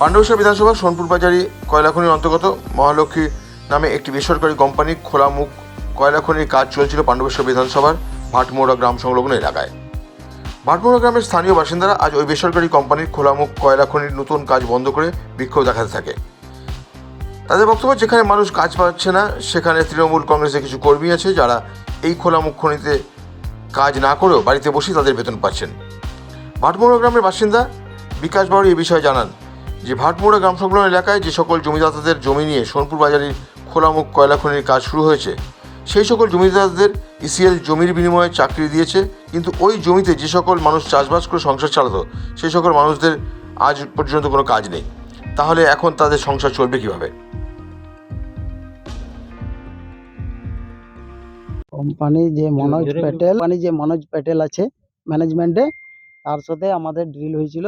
পাণ্ডবেশ্বর বিধানসভা সোনপুর বাজারি কয়লাখনির অন্তর্গত। মহালক্ষ্মী নামে একটি বেসরকারি কোম্পানি খোলামুখ কয়লাখনির কাজ চলছিল পাণ্ডবেশ্বর বিধানসভার ভাটমোড়া গ্রাম সংলগ্ন এলাকায়। ভাটমোড়া গ্রামের স্থানীয় বাসিন্দারা আজ ওই বেসরকারি কোম্পানির খোলামুখ কয়লাখনির নতুন কাজ বন্ধ করে বিক্ষোভ দেখাতে থাকে। তাদের বক্তব্য, যেখানে মানুষ কাজ পাচ্ছে না, সেখানে তৃণমূল কংগ্রেসের কিছু কর্মী আছে যারা এই খোলামুখ খনিতে কাজ না করেও বাড়িতে বসেই তাদের বেতন পাচ্ছেন। ভাটমোড়া গ্রামের বাসিন্দা বিকাশ বাউরি এ বিষয়ে জানান যে ভাটমোড়া গ্রাম সংলগ্ন এলাকায় যে সকল জমিদাতাদের জমি নিয়ে সোনপুর বাজারের খোলামুখ কয়লা খনির কাজ শুরু হয়েছে সেই সকল জমিদারদের ইসিএল জমির বিনিময়ে চাকরি দিয়েছে কিন্তু ওই জমিতে যে সকল মানুষ চাষবাস করে সংসার চালাতো সেই সকল মানুষদের আজ পর্যন্ত কোনো কাজ নেই। তাহলে এখন তাদের সংসার চলবে কীভাবে? কোম্পানি যে মনোজ প্যাটেল কোম্পানি যে মনোজ প্যাটেল আছে ম্যানেজমেন্টে তার সাথে আমাদের ড্রিল হয়েছিল।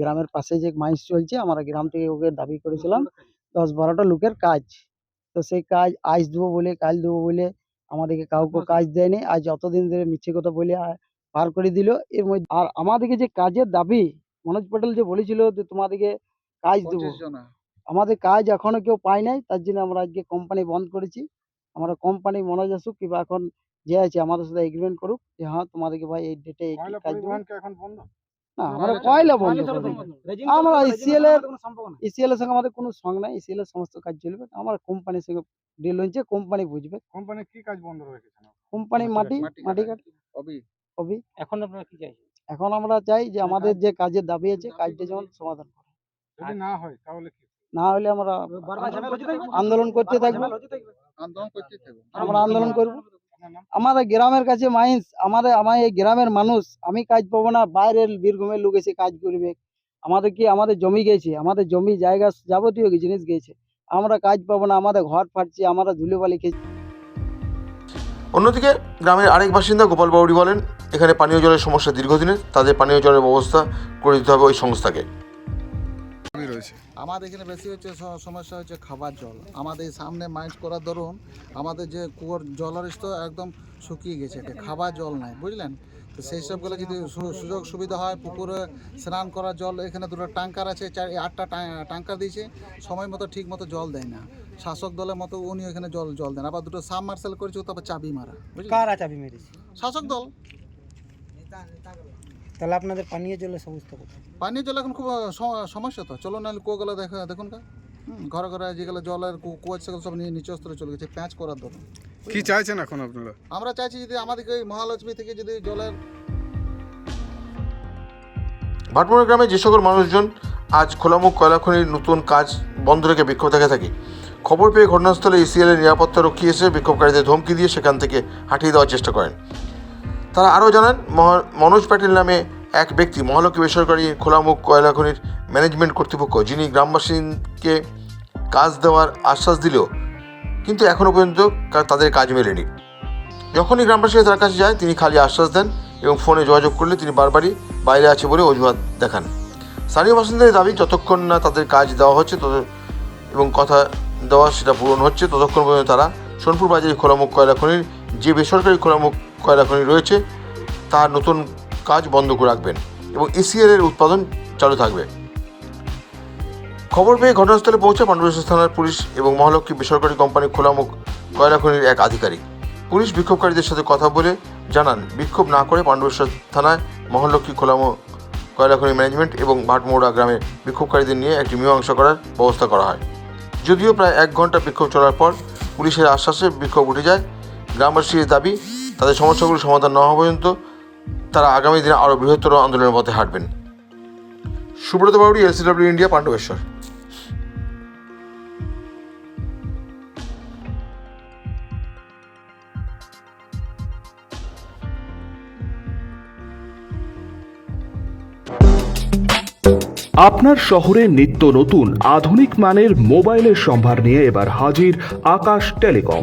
গ্রামের পাশে যে মাইন্স চলছে আমরা গ্রাম থেকে ওকে দাবি করেছিলাম দশ বারোটা লোকের কাজ। তো সেই কাজ আজ দেবো বলে কাল দেবো বলে আমাদেরকে কাউকে কাজ দেয়নি। আজ অতদিন ধরে মিথ্যে কথা বলে পার করে দিল এর মধ্যে আর আমাদেরকে যে কাজের দাবি মনোজ প্যাটেল যে বলেছিল যে তোমাদেরকে কাজ দেবো। আমাদের কাজ এখনও কেউ পায় নাই তার জন্য আমরা আজকে কোম্পানি বন্ধ করেছি। আমরা কোম্পানি মনোজ আসুক কিংবা এখন যে আছে আমাদের সাথে এগ্রিমেন্ট করুক যে হ্যাঁ তোমাদেরকে ভাই এই ডেটে এই কাজ দেবো না আমরা কয়লা বন্ধ আমরা ইসিএল এর ইসিএল এর সঙ্গে আমাদের কোনো সঙ্গ নাই। ইসিএল এর সমস্ত কাজ চলবে। আমরা কোম্পানির সঙ্গে ডিল হয়েছে কোম্পানি বুঝবে। কোম্পানি কি কাজ বন্ধ রেখেছে কোম্পানি মাটি মাটি কাট কবি এখন আপনারা কি চাইছেন? এখন আমরা চাই যে আমাদের যে কাজের দাবি আছে কাজটা যেমন সমাধান করে। যদি না হয় তাহলে কি? না হলে আমরা আন্দোলন করতে থাকব। আন্দোলন করতে থাকব। আমরা আন্দোলন করব। আমাদের গ্রামের কাছে মাইন্স, আমাদের আমার এই গ্রামের মানুষ, আমি কাজ পাবো না, বাইরের বীরভূমের লোক এসে কাজ করবে। আমাদের কি, আমাদের জমি গেছে, আমাদের জমি জায়গা যাবতীয় জিনিস গেছে। আমরা কাজ পাবো না, আমাদের ঘর ফাটছে, আমরা ধুলোবালি খেয়েছি অন্যদিকে, গ্রামের আরেক বাসিন্দা গোপাল বাউরি বলেন, এখানে পানীয় জলের সমস্যা দীর্ঘদিনের, তাদের পানীয় জলের ব্যবস্থা করে দিতে হবে ওই সংস্থাকে। আমাদের এখানে বেশি হচ্ছে সমস্যা হচ্ছে খাবার জল। আমাদের সামনে মাইন্স করার ধরুন আমাদের যে কুয়োর জলের স্তর একদম শুকিয়ে গেছে খাবার জল নাই বুঝলেন? তো সেই সবগুলো যদি সু- সুযোগ সুবিধা হয় পুকুরে স্নান করার জল এখানে দুটো ট্যাঙ্কার আছে চার আটটা ট্যাঙ্কার দিয়েছে সময় মতো ঠিক মতো জল দেয় না। শাসক দলের মতো উনি এখানে জল জল দেন। আবার দুটো সাব মার্শাল করেছে তারপর চাবি মারা কারা চাবি মেরেছে? শাসক দল। তাহলে আপনাদের পানীয় জলের সমস্যা কোথায়? পানীয় জল এখন খুব সমস্যা তো। চলো নাহলে কুয়োগুলো দেখা দেখুন কা ঘরে ঘরে যেগুলো জলের কু- কুয়া সেগুলো সব নিয়ে নিচে স্তরে চলে গেছে প্যাঁচ করার দরকার। কি চাইছেন এখন আপনারা? আমরা চাইছি যদি আমাদেরকে এই মহালক্ষ্মী থেকে যদি জলের ভাটমোড়া গ্রামে যে সকল মানুষজন আজ খোলামুখ কয়লাখনির নতুন কাজ বন্ধ রেখে বিক্ষোভ দেখে থাকে। খবর পেয়ে ঘটনাস্থলে ইসিএল এর নিরাপত্তা রক্ষী এসে বিক্ষোভকারীদের ধমকি দিয়ে সেখান থেকে হাঁটিয়ে দেওয়ার চেষ্টা করেন। তারা আরও জানান মনোজ প্যাটেল নামে এক ব্যক্তি মহালক্ষ্মী বেসরকারি খোলামুখ কয়লা খনির ম্যানেজমেন্ট কর্তৃপক্ষ, যিনি গ্রামবাসীকে কাজ দেওয়ার আশ্বাস দিলেও কিন্তু এখনও পর্যন্ত তাদের কাজ মেলেনি। যখনই গ্রামবাসীরা তার কাছে যায়, তিনি খালি আশ্বাস দেন এবং ফোনে যোগাযোগ করলে তিনি বারবারই বাইরে আছে বলে অজুহাত দেখান। স্থানীয় বাসিন্দাদের দাবি, যতক্ষণ না তাদের কাজ দেওয়া হচ্ছে, তত এবং কথা দেওয়া সেটা পূরণ হচ্ছে, ততক্ষণ পর্যন্ত তারা সোনপুর বাজারে খোলামুখ কয়লা খনির যে বেসরকারি খোলামুখ কয়লা খনি রয়েছে তার নতুন কাজ বন্ধ করে রাখবেন এবং ইসিএল এর উৎপাদন চালু থাকবে। খবর পেয়ে ঘটনাস্থলে পৌঁছে পাণ্ডবেশ্বর থানার পুলিশ এবং মহালক্ষ্মী বেসরকারি কোম্পানি খোলামুখ কয়লা খনির এক আধিকারিক। পুলিশ বিক্ষোভকারীদের সাথে কথা বলে জানান, বিক্ষোভ না করে পাণ্ডবেশ্বর থানায় মহালক্ষ্মী খোলামো কয়লা খনি ম্যানেজমেন্ট এবং ভাটমোড়া গ্রামের বিক্ষোভকারীদের নিয়ে একটি মীমাংসা করার ব্যবস্থা করা হয়। যদিও প্রায় এক ঘণ্টা বিক্ষোভ চলার পর পুলিশের আশ্বাসে বিক্ষোভ উঠে যায়। গ্রামবাসীর দাবি তাদের সমস্যাগুলো সমাধান না হওয়া পর্যন্ত তারা আগামী দিনে আরও বৃহত্তর আন্দোলনের পথে হাঁটবেন। Subrata Bauri LCW India, Pandabeswar. আপনার শহরে নিত্য নতুন, আধুনিক মানের মোবাইলের সম্ভার নিয়ে এবার হাজির Akash telecom.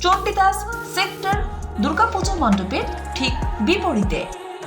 Chandidas sector Durga Puja মণ্ডপের ঠিক বিপরীতে।